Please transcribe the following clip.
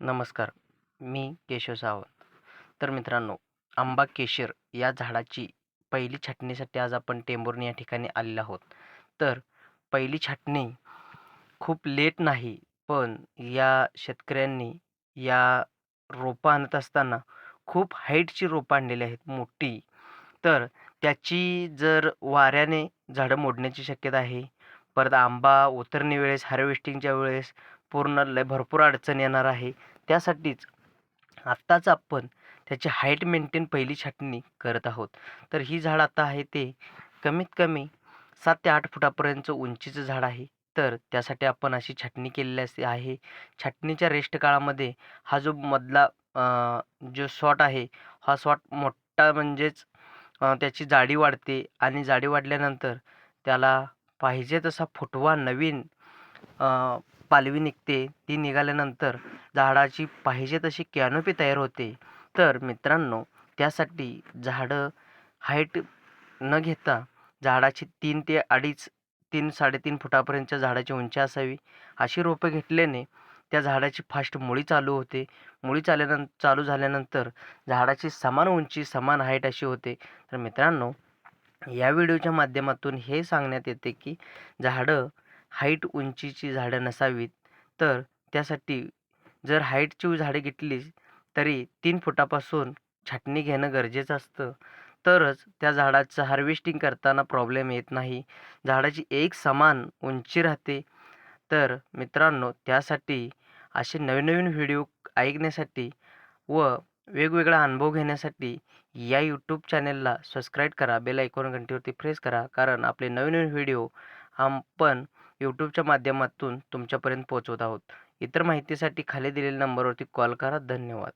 नमस्कार मी केशव सावंत. तर मित्रांनो आंबा केशर या झाडाची पहिली छाटणीसाठी आज आपण टेंभुर्णी या ठिकाणी आलेलो आहोत. तर पहिली छाटणी खूप लेट नाही पण या शेतकऱ्यांनी या रोपं आणत असताना खूप हाईटची रोपं आणलेली आहेत मोठी. तर त्याची जर वाऱ्याने झाडं मोडण्याची शक्यता आहे परत आंबा उतरणे वेळेस हार्वेस्टिंगच्या वेळेस पूर्ण लय भरपूर अडचण येणार आहे. त्यासाठीच आत्ताच आपण त्याची हाईट मेंटेन पहिली छाटणी करत आहोत. तर ही झाड आता आहे ते कमीत कमी सात ते आठ फुटापर्यंत उंचीचं झाड आहे. तर त्यासाठी आपण अशी छाटणी केलेली असते आहे. छाटणीच्या रेस्ट काळामध्ये हा जो मधला जो शॉट आहे हा शॉट मोठा म्हणजेच त्याची जाडी वाढते आणि जाडी वाढल्यानंतर त्याला पाहिजे तसा फुटवा नवीन पालवी निघते. ती निघाल्यानंतर झाडाची पाहिजे तशी कॅनोपी तयार होते. तर मित्रांनो त्यासाठी झाडं हाईट न घेता झाडाची तीन ते अडीच तीन साडेतीन फुटापर्यंतच्या झाडाची उंची असावी. अशी रोपे घेतल्याने त्या झाडाची फास्ट मुळी चालू होते. मुळी चालल्यानं चालू झाल्यानंतर झाडाची समान उंची समान हाईट अशी होते. तर मित्रांनो या व्हिडिओच्या माध्यमातून हे सांगण्यात येते की झाडं हाईट उंचीची झाडं नसावीत तर त्यासाठी जर हाईटची झाडे घेतली तरी तीन फुटापासून छाटणी घेणं गरजेचं असतं. तरच त्या झाडाचं हार्वेस्टिंग करताना प्रॉब्लेम येत नाही. झाडाची एक समान उंची राहते. तर मित्रांनो त्यासाठी असे नवीन नवीन व्हिडिओ ऐकण्यासाठी व वेगवेगळा अनुभव घेण्यासाठी या यूट्यूब चॅनेलला सबस्क्राईब करा बेल आयकॉन घंटीवरती प्रेस करा कारण आपले नवीन नवीन व्हिडिओ आपण यूट्यूबच्या माध्यमातून तुमच्यापर्यंत पोहोचवत आहोत. इतर माहितीसाठी खाली दिलेल्या नंबरवरती कॉल करा. धन्यवाद.